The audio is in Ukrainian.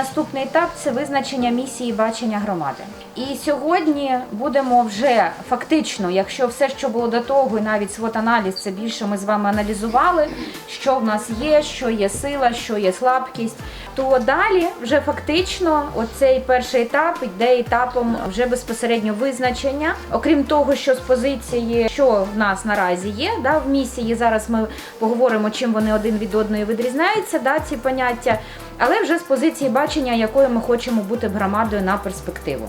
наступний етап це визначення місії бачення громади. І сьогодні будемо вже фактично, якщо все, що було до того, і навіть свот-аналіз, це більше ми з вами аналізували, що в нас є, що є сила, що є слабкість. То далі вже фактично оцей перший етап йде етапом вже безпосередньо визначення. Окрім того, що з позиції, що в нас наразі є, да, в місії зараз ми поговоримо, чим вони один від одної відрізняються, да, ці поняття, але вже з позиції бачення, якою ми хочемо бути громадою на перспективу.